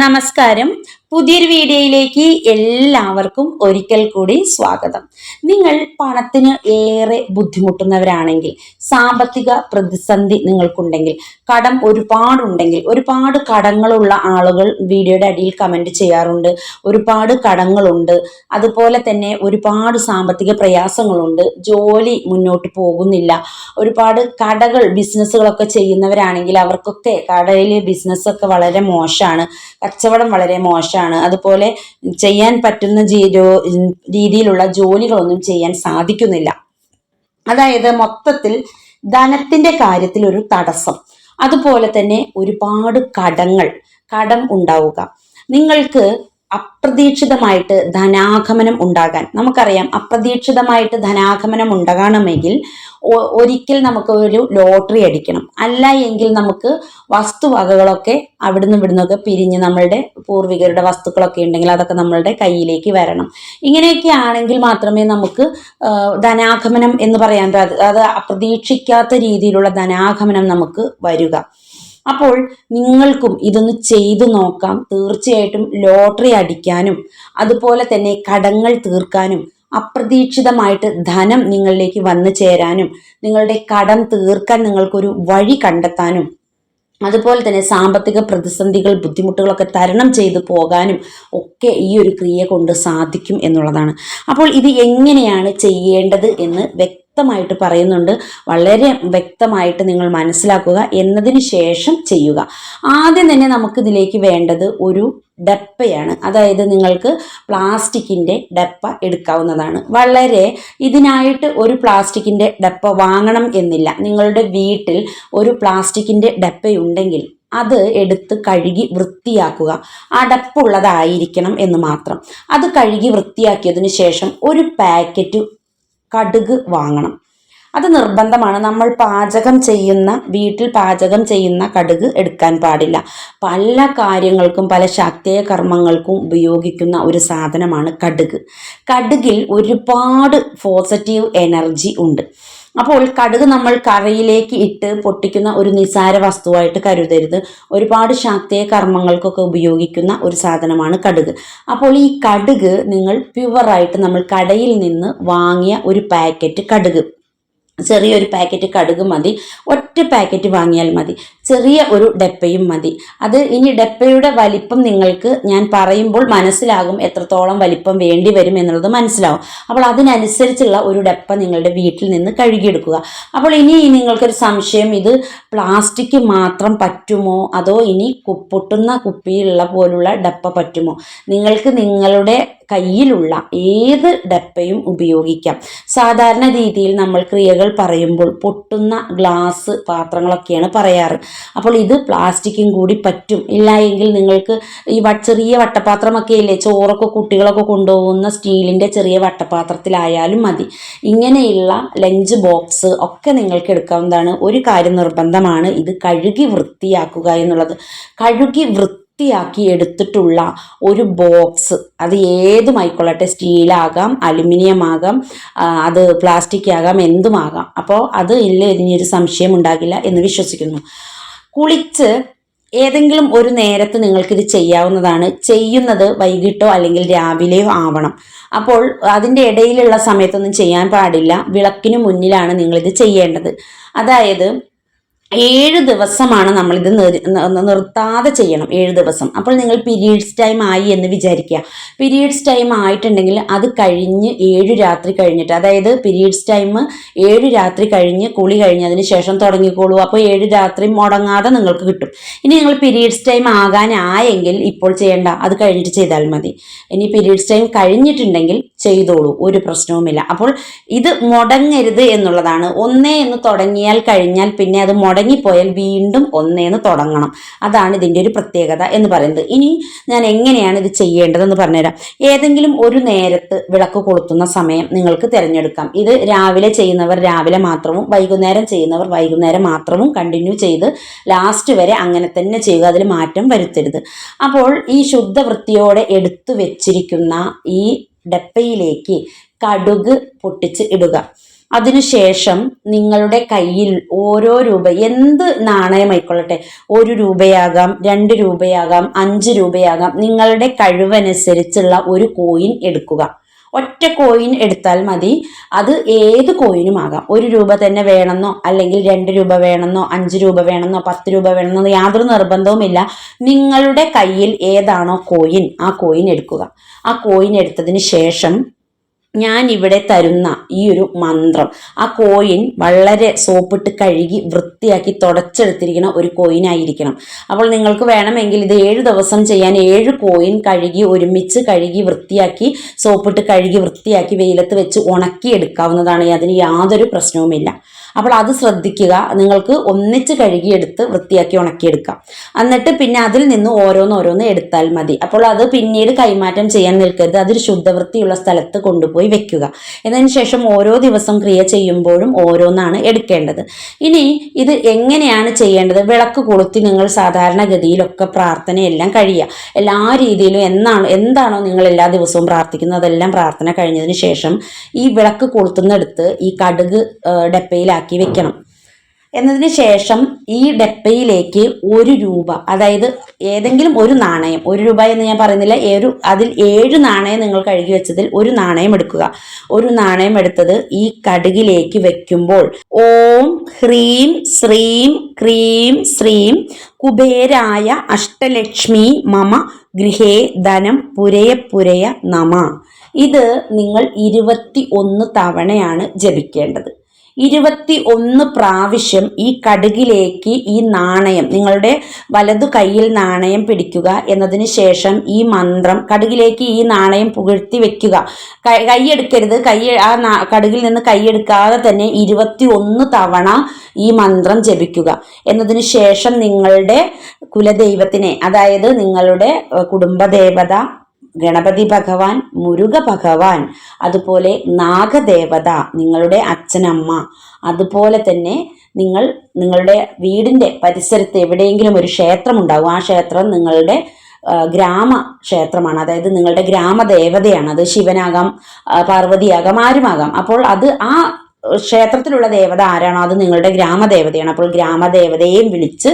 നമസ്കാരം. പുതിയൊരു വീഡിയോയിലേക്ക് എല്ലാവർക്കും ഒരിക്കൽ കൂടി സ്വാഗതം. നിങ്ങൾ പണത്തിന് ഏറെ ബുദ്ധിമുട്ടുന്നവരാണെങ്കിൽ സാമ്പത്തിക പ്രതിസന്ധി നിങ്ങൾക്കുണ്ടെങ്കിൽ കടം ഒരുപാടുണ്ടെങ്കിൽ ഒരുപാട് കടങ്ങളുള്ള ആളുകൾ വീഡിയോയുടെ അടിയിൽ കമന്റ് ചെയ്യാറുണ്ട്. ഒരുപാട് കടങ്ങളുണ്ട്. അതുപോലെ തന്നെ ഒരുപാട് സാമ്പത്തിക പ്രയാസങ്ങളുണ്ട്. ജോലി മുന്നോട്ട് പോകുന്നില്ല. ഒരുപാട് കടകൾ ബിസിനസ്സുകളൊക്കെ ചെയ്യുന്നവരാണെങ്കിൽ അവർക്കൊക്കെ കടയിലെ ബിസിനസ്സൊക്കെ വളരെ മോശമാണ്. കച്ചവടം വളരെ മോശമാണ് അതുപോലെ ചെയ്യാൻ പറ്റുന്ന രീതിയിലുള്ള ജോലികളൊന്നും ചെയ്യാൻ സാധിക്കുന്നില്ല. അതായത് മൊത്തത്തിൽ ധനത്തിന്റെ കാര്യത്തിൽ ഒരു തടസ്സം. അതുപോലെ തന്നെ ഒരുപാട് കടങ്ങൾ കടം ഉണ്ടാവുക. നിങ്ങൾക്ക് അപ്രതീക്ഷിതമായിട്ട് ധനാഗമനം ഉണ്ടാകാൻ. നമുക്കറിയാം അപ്രതീക്ഷിതമായിട്ട് ധനാഗമനം ഉണ്ടാകണമെങ്കിൽ ഒരിക്കൽ നമുക്ക് ഒരു ലോട്ടറി അടിക്കണം. അല്ല എങ്കിൽ നമുക്ക് വസ്തുവകകളൊക്കെ അവിടുന്ന് ഇവിടുന്നൊക്കെ പിരിഞ്ഞ് നമ്മളുടെ പൂർവികരുടെ വസ്തുക്കളൊക്കെ ഉണ്ടെങ്കിൽ അതൊക്കെ നമ്മളുടെ കയ്യിലേക്ക് വരണം. ഇങ്ങനെയൊക്കെ ആണെങ്കിൽ മാത്രമേ നമുക്ക് ധനാഗമനം എന്ന് പറയാൻ അത് അപ്രതീക്ഷിക്കാത്ത രീതിയിലുള്ള ധനാഗമനം നമുക്ക് വരിക. അപ്പോൾ നിങ്ങൾക്കും ഇതൊന്ന് ചെയ്തു നോക്കാം. തീർച്ചയായിട്ടും ലോട്ടറി അടിക്കാനും അതുപോലെ തന്നെ കടങ്ങൾ തീർക്കാനും അപ്രതീക്ഷിതമായിട്ട് ധനം നിങ്ങളിലേക്ക് വന്നു ചേരാനും നിങ്ങളുടെ കടം തീർക്കാൻ നിങ്ങൾക്കൊരു വഴി കണ്ടെത്താനും അതുപോലെ തന്നെ സാമ്പത്തിക പ്രതിസന്ധികൾ ബുദ്ധിമുട്ടുകളൊക്കെ തരണം ചെയ്തു പോകാനും ഒക്കെ ഈ ഒരു ക്രിയ കൊണ്ട് സാധിക്കും എന്നുള്ളതാണ്. അപ്പോൾ ഇത് എങ്ങനെയാണ് ചെയ്യേണ്ടത് എന്ന് വ്യക്തമായിട്ട് പറയുന്നുണ്ട്. വളരെ വ്യക്തമായിട്ട് നിങ്ങൾ മനസ്സിലാക്കുക എന്നതിന് ശേഷം ചെയ്യുക. ആദ്യം തന്നെ നമുക്ക് ഇതിലേക്ക് വേണ്ടത് ഒരു ഡപ്പയാണ്. അതായത് നിങ്ങൾക്ക് പ്ലാസ്റ്റിക്കിന്റെ ഡപ്പ എടുക്കാവുന്നതാണ്. വളരെ ഇതിനായിട്ട് ഒരു പ്ലാസ്റ്റിക്കിന്റെ ഡപ്പ വാങ്ങണം എന്നില്ല. നിങ്ങളുടെ വീട്ടിൽ ഒരു പ്ലാസ്റ്റിക്കിന്റെ ഡപ്പയുണ്ടെങ്കിൽ അത് എടുത്ത് കഴുകി വൃത്തിയാക്കുക. അടപ്പുള്ളതായിരിക്കണം എന്ന് മാത്രം. അത് കഴുകി വൃത്തിയാക്കിയതിന് ശേഷം ഒരു പാക്കറ്റ് കടുക് വാങ്ങണം. അത് നിർബന്ധമാണ്. നമ്മൾ പാചകം ചെയ്യുന്ന വീട്ടിൽ പാചകം ചെയ്യുന്ന കടുക് എടുക്കാൻ പാടില്ല. പല കാര്യങ്ങൾക്കും പല ശാക്തേയ കർമ്മങ്ങൾക്കും ഉപയോഗിക്കുന്ന ഒരു സാധനമാണ് കടുക്. കടുകിൽ ഒരുപാട് പോസിറ്റീവ് എനർജി ഉണ്ട്. അപ്പോൾ കടുക് നമ്മൾ കറിയിലേക്ക് ഇട്ട് പൊട്ടിക്കുന്ന ഒരു നിസാര വസ്തുവായിട്ട് കരുതരുത്. ഒരുപാട് ശാക്തീയ കർമ്മങ്ങൾക്കൊക്കെ ഉപയോഗിക്കുന്ന ഒരു സാധനമാണ് കടുക്. അപ്പോൾ ഈ കടുക് നിങ്ങൾ പ്യുവറായിട്ട് നമ്മൾ കടയിൽ നിന്ന് വാങ്ങിയ ഒരു പാക്കറ്റ് കടുക്. ചെറിയൊരു പാക്കറ്റ് കടുക് മതി. ഒറ്റ പാക്കറ്റ് വാങ്ങിയാൽ മതി. ചെറിയ ഒരു ഡെപ്പയും മതി. അത് ഇനി ഡെപ്പയുടെ വലിപ്പം നിങ്ങൾക്ക് ഞാൻ പറയുമ്പോൾ മനസ്സിലാകും എത്രത്തോളം വലിപ്പം വേണ്ടി വരും എന്നുള്ളത് മനസ്സിലാവും. അപ്പോൾ അതിനനുസരിച്ചുള്ള ഒരു ഡെപ്പ നിങ്ങളുടെ വീട്ടിൽ നിന്ന് കഴുകിയെടുക്കുക. അപ്പോൾ ഇനി നിങ്ങൾക്കൊരു സംശയം ഇത് പ്ലാസ്റ്റിക് മാത്രം പറ്റുമോ? അതോ ഇനി കുപ്പൊട്ടുന്ന കുപ്പിയിലുള്ള പോലുള്ള ഡപ്പ പറ്റുമോ? നിങ്ങൾക്ക് നിങ്ങളുടെ കയ്യിലുള്ള ഏത് ഡപ്പയും ഉപയോഗിക്കാം. സാധാരണ രീതിയിൽ നമ്മൾ ക്രിയകൾ പറയുമ്പോൾ പൊട്ടുന്ന ഗ്ലാസ് പാത്രങ്ങളൊക്കെയാണ് പറയാറ്. അപ്പോൾ ഇത് പ്ലാസ്റ്റിക്കും കൂടി പറ്റും. ഇല്ല എങ്കിൽ നിങ്ങൾക്ക് ഈ ചെറിയ വട്ടപാത്രമൊക്കെ ഇല്ലേ ചോറൊക്കെ കുട്ടികളൊക്കെ കൊണ്ടുപോകുന്ന സ്റ്റീലിന്റെ ചെറിയ വട്ടപാത്രത്തിലായാലും മതി. ഇങ്ങനെയുള്ള ലഞ്ച് ബോക്സ് ഒക്കെ നിങ്ങൾക്ക് എടുക്കാവുന്നതാണ്. ഒരു കാര്യം നിർബന്ധമാണ് ഇത് കഴുകി വൃത്തിയാക്കുക എന്നുള്ളത്. കഴുകി വൃത്തിയാക്കി എടുത്തിട്ടുള്ള ഒരു ബോക്സ് അത് ഏതുമായിക്കൊള്ളട്ടെ സ്റ്റീലാകാം അലുമിനിയം ആകാം അത് പ്ലാസ്റ്റിക് ആകാം എന്തുമാകാം. അപ്പോൾ അത് ഇല്ല ഇനിയൊരു സംശയം ഉണ്ടാകില്ല എന്ന് വിശ്വസിക്കുന്നു. കുളിച്ച് ഏതെങ്കിലും ഒരു നേരത്ത് നിങ്ങൾക്കിത് ചെയ്യാവുന്നതാണ്. ചെയ്യുന്നത് വൈകിട്ടോ അല്ലെങ്കിൽ രാവിലെയോ ആവണം. അപ്പോൾ അതിന്റെ ഇടയിലുള്ള സമയത്തൊന്നും ചെയ്യാൻ പാടില്ല. വിളക്കിന് മുന്നിലാണ് നിങ്ങളിത് ചെയ്യേണ്ടത്. അതായത് ഏഴ് ദിവസമാണ് നമ്മളിത് നിർത്താതെ ചെയ്യണം ഏഴ് ദിവസം. അപ്പോൾ നിങ്ങൾ പീരീഡ്സ് ടൈം ആയി എന്ന് വിചാരിക്കുക. പീരീഡ്സ് ടൈം ആയിട്ടുണ്ടെങ്കിൽ അത് കഴിഞ്ഞ് ഏഴ് രാത്രി കഴിഞ്ഞിട്ട് അതായത് പീരീഡ്സ് ടൈം ഏഴ് രാത്രി കഴിഞ്ഞ് കുളി കഴിഞ്ഞതിന് ശേഷം തുടങ്ങിക്കോളൂ. അപ്പോൾ ഏഴ് രാത്രി മുടങ്ങാതെ നിങ്ങൾക്ക് കിട്ടും. ഇനി നിങ്ങൾ പീരീഡ്സ് ടൈം ആകാനായെങ്കിൽ ഇപ്പോൾ ചെയ്യേണ്ട അത് കഴിഞ്ഞിട്ട് ചെയ്താൽ മതി. ഇനി പീരീഡ്സ് ടൈം കഴിഞ്ഞിട്ടുണ്ടെങ്കിൽ ചെയ്തോളൂ. ഒരു പ്രശ്നവുമില്ല. അപ്പോൾ ഇത് മുടങ്ങരുത് എന്നുള്ളതാണ്. ഒന്നേ എന്ന് തുടങ്ങിയാൽ കഴിഞ്ഞാൽ പിന്നെ അത് മുടങ്ങിപ്പോയാൽ വീണ്ടും ഒന്നേ എന്ന് തുടങ്ങണം. അതാണ് ഇതിന്റെ ഒരു പ്രത്യേകത എന്ന് പറയുന്നത്. ഇനി ഞാൻ എങ്ങനെയാണ് ഇത് ചെയ്യേണ്ടതെന്ന് പറഞ്ഞുതരാം. ഏതെങ്കിലും ഒരു നേരത്ത് വിളക്ക് കൊളുത്തുന്ന സമയം നിങ്ങൾക്ക് തിരഞ്ഞെടുക്കാം. ഇത് രാവിലെ ചെയ്യുന്നവർ രാവിലെ മാത്രവും വൈകുന്നേരം ചെയ്യുന്നവർ വൈകുന്നേരം മാത്രവും കണ്ടിന്യൂ ചെയ്ത് ലാസ്റ്റ് വരെ അങ്ങനെ തന്നെ ചെയ്യുക. അതിൽ മാറ്റം വരുത്തരുത്. അപ്പോൾ ഈ ശുദ്ധ വൃത്തിയോടെ എടുത്തു വെച്ചിരിക്കുന്ന ഈ ഡപ്പയിലേക്ക് കടുക് പൊട്ടിച്ച് ഇടുക. അതിനുശേഷം നിങ്ങളുടെ കയ്യിൽ ഓരോ രൂപ എന്ത് നാണയമായിക്കൊള്ളട്ടെ ഒരു രൂപയാകാം രണ്ട് രൂപയാകാം അഞ്ച് രൂപയാകാം നിങ്ങളുടെ കഴിവനുസരിച്ചുള്ള ഒരു കോയിൻ എടുക്കുക. ഒറ്റ കോയിൻ എടുത്താൽ മതി. അത് ഏത് കോയിനും ആകാം. ഒരു രൂപ തന്നെ വേണമെന്നോ അല്ലെങ്കിൽ രണ്ട് രൂപ വേണമെന്നോ അഞ്ച് രൂപ വേണമെന്നോ പത്ത് രൂപ വേണമെന്നോ യാതൊരു നിർബന്ധവുമില്ല. നിങ്ങളുടെ കയ്യിൽ ഏതാണോ കോയിൻ ആ കോയിൻ എടുക്കുക. ആ കോയിൻ എടുത്തതിന് ശേഷം ഞാൻ ഇവിടെ തരുന്ന ഈ ഒരു മന്ത്രം. ആ കോയിൻ വളരെ സോപ്പിട്ട് കഴുകി വൃത്തിയാക്കി തുടച്ചെടുത്തിരിക്കുന്ന ഒരു കോയിൻ ആയിരിക്കണം. അപ്പോൾ നിങ്ങൾക്ക് വേണമെങ്കിൽ ഇത് ഏഴ് ദിവസം ചെയ്യാൻ ഏഴ് കോയിൻ കഴുകി ഒരുമിച്ച് കഴുകി വൃത്തിയാക്കി സോപ്പിട്ട് കഴുകി വൃത്തിയാക്കി വെയിലത്ത് വെച്ച് ഉണക്കി എടുക്കാവുന്നതാണ് അതിന് യാതൊരു പ്രശ്നവുമില്ല. അപ്പോൾ അത് ശ്രദ്ധിക്കുക. നിങ്ങൾക്ക് ഒന്നിച്ച് കഴുകിയെടുത്ത് വൃത്തിയാക്കി ഉണക്കിയെടുക്കാം. എന്നിട്ട് പിന്നെ അതിൽ നിന്ന് ഓരോന്ന് ഓരോന്ന് എടുത്താൽ മതി. അപ്പോൾ അത് പിന്നീട് കൈമാറ്റം ചെയ്യാൻ നിൽക്കരുത്. അതൊരു ശുദ്ധവൃത്തിയുള്ള സ്ഥലത്ത് കൊണ്ടുപോയി വെക്കുക. എന്നതിന് ശേഷം ഓരോ ദിവസം ക്രിയ ചെയ്യുമ്പോഴും ഓരോന്നാണ് എടുക്കേണ്ടത്. ഇനി ഇത് എങ്ങനെയാണ് ചെയ്യേണ്ടത്? വിളക്ക് കൊളുത്തി നിങ്ങൾ സാധാരണഗതിയിലൊക്കെ പ്രാർത്ഥനയെല്ലാം കഴിയുക. എല്ലാ രീതിയിലും എന്നാണ് എന്താണോ നിങ്ങൾ എല്ലാ ദിവസവും പ്രാർത്ഥിക്കുന്നത്? അതെല്ലാം പ്രാർത്ഥന കഴിഞ്ഞതിന് ശേഷം ഈ വിളക്ക് കൊളുത്തുന്നെടുത്ത് ഈ കടുക് ആ, ഡപ്പയിലാക്കി വെക്കണം. എന്നതിന് ശേഷം ഈ ഡപ്പയിലേക്ക് ഒരു രൂപ അതായത് ഏതെങ്കിലും ഒരു നാണയം ഒരു രൂപ എന്ന് ഞാൻ പറയുന്നില്ല ഒരു അതിൽ ഏഴ് നാണയം നിങ്ങൾ കഴുകി വെച്ചതിൽ ഒരു നാണയം എടുക്കുക. ഒരു നാണയം എടുത്തത് ഈ കടുകിലേക്ക് വെക്കുമ്പോൾ ഓം ഹ്രീം ശ്രീം ക്രീം ശ്രീം കുബേരായ അഷ്ടലക്ഷ്മി മമ ഗൃഹേ ധനം പുരയ പുരയ നമ. ഇത് നിങ്ങൾ ഇരുപത്തി ഒന്ന് തവണയാണ് ജപിക്കേണ്ടത്. ഇരുപത്തി ഒന്ന് പ്രാവശ്യം ഈ കടുകിലേക്ക് ഈ നാണയം നിങ്ങളുടെ വലതു കയ്യിൽ നാണയം പിടിക്കുക എന്നതിന് ശേഷം ഈ മന്ത്രം കടുകിലേക്ക് ഈ നാണയം പുകഴ്ത്തി വെക്കുക. കൈയെടുക്കരുത്. കൈ ആ കടുകിൽ നിന്ന് കൈയെടുക്കാതെ തന്നെ ഇരുപത്തി ഒന്ന് തവണ ഈ മന്ത്രം ജപിക്കുക. എന്നതിന് ശേഷം നിങ്ങളുടെ കുലദൈവത്തിനെ അതായത് നിങ്ങളുടെ കുടുംബദേവത ഗണപതി ഭഗവാൻ മുരുക ഭഗവാൻ അതുപോലെ നാഗദേവത നിങ്ങളുടെ അച്ഛനമ്മ അതുപോലെ തന്നെ നിങ്ങൾ നിങ്ങളുടെ വീടിന്റെ പരിസരത്ത് എവിടെയെങ്കിലും ഒരു ക്ഷേത്രം ഉണ്ടാകും ആ ക്ഷേത്രം നിങ്ങളുടെ ഗ്രാമ ക്ഷേത്രമാണ് അതായത് നിങ്ങളുടെ ഗ്രാമദേവതയാണ്. അത് ശിവനാകാം പാർവതിയാകാം ആരുമാകാം. അപ്പോൾ അത് ആ ക്ഷേത്രത്തിലുള്ള ദേവത ആരാണോ അത് നിങ്ങളുടെ ഗ്രാമദേവതയാണ്. അപ്പോൾ ഗ്രാമദേവതയെയും വിളിച്ച്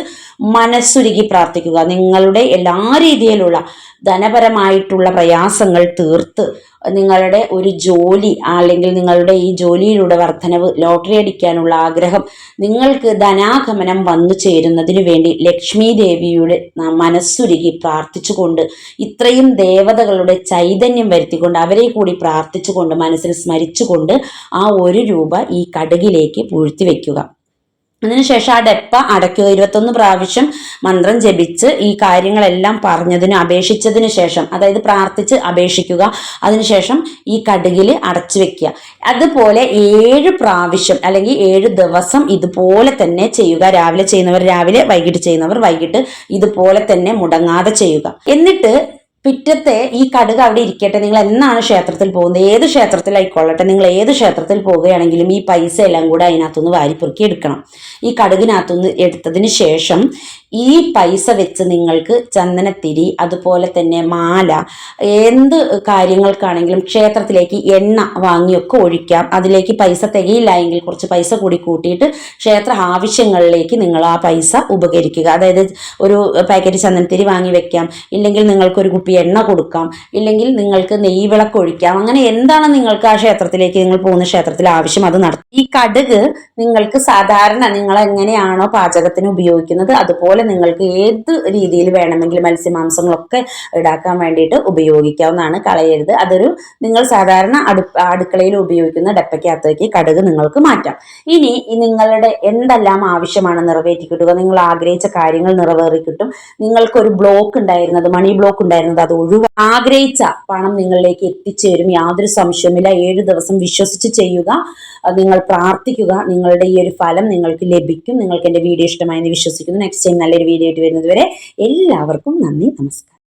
മനസ്സുരുകി പ്രാർത്ഥിക്കുക. നിങ്ങളുടെ എല്ലാ രീതിയിലുള്ള ധനപരമായിട്ടുള്ള പ്രയാസങ്ങൾ തീർത്ത് നിങ്ങളുടെ ഒരു ജോലി അല്ലെങ്കിൽ നിങ്ങളുടെ ഈ ജോലിയിലൂടെ വർധനവ് ലോട്ടറി അടിക്കാനുള്ള ആഗ്രഹം നിങ്ങൾക്ക് ധനാഗമനം വന്നു ചേരുന്നതിന് വേണ്ടി ലക്ഷ്മി ദേവിയുടെ മനസ്സുരുകി പ്രാർത്ഥിച്ചുകൊണ്ട് ഇത്രയും ദേവതകളുടെ ചൈതന്യം വരുത്തിക്കൊണ്ട് അവരെ കൂടി പ്രാർത്ഥിച്ചുകൊണ്ട് മനസ്സിൽ സ്മരിച്ചുകൊണ്ട് ആ ഒരു രൂപ ഈ കടുകിലേക്ക് പൂഴ്ത്തി വെക്കുക. അതിനുശേഷം ആ ഡെപ്പ അടയ്ക്കുക. ഇരുപത്തൊന്ന് പ്രാവശ്യം മന്ത്രം ജപിച്ച് ഈ കാര്യങ്ങളെല്ലാം പറഞ്ഞതിന് അപേക്ഷിച്ചതിന് ശേഷം അതായത് പ്രാർത്ഥിച്ച് അപേക്ഷിക്കുക അതിനുശേഷം ഈ കടുകിൽ അടച്ചു വെക്കുക. അതുപോലെ ഏഴ് പ്രാവശ്യം അല്ലെങ്കിൽ ഏഴ് ദിവസം ഇതുപോലെ തന്നെ ചെയ്യുക. രാവിലെ ചെയ്യുന്നവർ രാവിലെ വൈകിട്ട് ചെയ്യുന്നവർ വൈകിട്ട് ഇതുപോലെ തന്നെ മുടങ്ങാതെ ചെയ്യുക. എന്നിട്ട് പിറ്റത്തെ ഈ കടുക് അവിടെ ഇരിക്കട്ടെ. നിങ്ങൾ എന്നാണ് ക്ഷേത്രത്തിൽ പോകുന്നത്? ഏത് ക്ഷേത്രത്തിലായിക്കൊള്ളട്ടെ? നിങ്ങൾ ഏത് ക്ഷേത്രത്തിൽ പോവുകയാണെങ്കിലും ഈ പൈസ എല്ലാം കൂടെ അതിനകത്തുനിന്ന് വാരിപ്പുറുക്കി എടുക്കണം. ഈ കടുകിനകത്തുനിന്ന് എടുത്തതിന് ശേഷം ഈ പൈസ വെച്ച് നിങ്ങൾക്ക് ചന്ദനത്തിരി അതുപോലെ തന്നെ മാല എന്ത് കാര്യങ്ങൾക്കാണെങ്കിലും ക്ഷേത്രത്തിലേക്ക് എണ്ണ വാങ്ങിയൊക്കെ ഒഴിക്കാം. അതിലേക്ക് പൈസ തികയില്ല എങ്കിൽ കുറച്ച് പൈസ കൂടി കൂട്ടിയിട്ട് ക്ഷേത്ര ആവശ്യങ്ങളിലേക്ക് നിങ്ങൾ ആ പൈസ ഉപകരിക്കുക. അതായത് ഒരു പാക്കറ്റ് ചന്ദനത്തിരി വാങ്ങി വെക്കാം. ഇല്ലെങ്കിൽ നിങ്ങൾക്കൊരു കുപ്പി എണ്ണ കൊടുക്കാം ഇല്ലെങ്കിൽ നിങ്ങൾക്ക് നെയ്യ് വിളക്ക് ഒഴിക്കാം. അങ്ങനെ എന്താണ് നിങ്ങൾക്ക് ആ ക്ഷേത്രത്തിലേക്ക് നിങ്ങൾ പോകുന്ന ക്ഷേത്രത്തിൽ ആവശ്യം? അത് നടത്തും ഈ കടുക് നിങ്ങൾക്ക് സാധാരണ നിങ്ങൾ എങ്ങനെയാണോ പാചകത്തിന് ഉപയോഗിക്കുന്നത് അതുപോലെ നിങ്ങൾക്ക് ഏത് രീതിയിൽ വേണമെങ്കിലും മത്സ്യമാംസങ്ങളൊക്കെ ഇടാക്കാൻ വേണ്ടിയിട്ട് ഉപയോഗിക്കാവുന്നതാണ്. കളയരുത്. അതൊരു നിങ്ങൾ സാധാരണ അടു അടുക്കളയിൽ ഉപയോഗിക്കുന്ന ഡപ്പയ്ക്കകത്തേക്ക് കടുക് നിങ്ങൾക്ക് മാറ്റാം. ഇനി നിങ്ങളുടെ എന്തെല്ലാം ആവശ്യമാണ് നിറവേറ്റി കിട്ടുക നിങ്ങൾ ആഗ്രഹിച്ച കാര്യങ്ങൾ നിറവേറി കിട്ടും നിങ്ങൾക്കൊരു ബ്ലോക്ക് ഉണ്ടായിരുന്നത് മണി ബ്ലോക്ക് ഉണ്ടായിരുന്നത് അത് ഒഴിവാ ആഗ്രഹിച്ച പണം നിങ്ങളിലേക്ക് എത്തിച്ചേരും യാതൊരു സംശയവുമില്ല. ഏഴ് ദിവസം വിശ്വസിച്ച് ചെയ്യുക. നിങ്ങൾ പ്രാർത്ഥിക്കുക. നിങ്ങളുടെ ഈ ഒരു ഫലം നിങ്ങൾക്ക് ലഭിക്കും. നിങ്ങൾക്ക് എന്റെ വീഡിയോ ഇഷ്ടമായെന്ന് വിശ്വസിക്കുന്നു. നെക്സ്റ്റ് ടൈം നല്ലൊരു വീഡിയോ ആയിട്ട് വരുന്നത് വരെ എല്ലാവർക്കും നന്ദി നമസ്കാരം.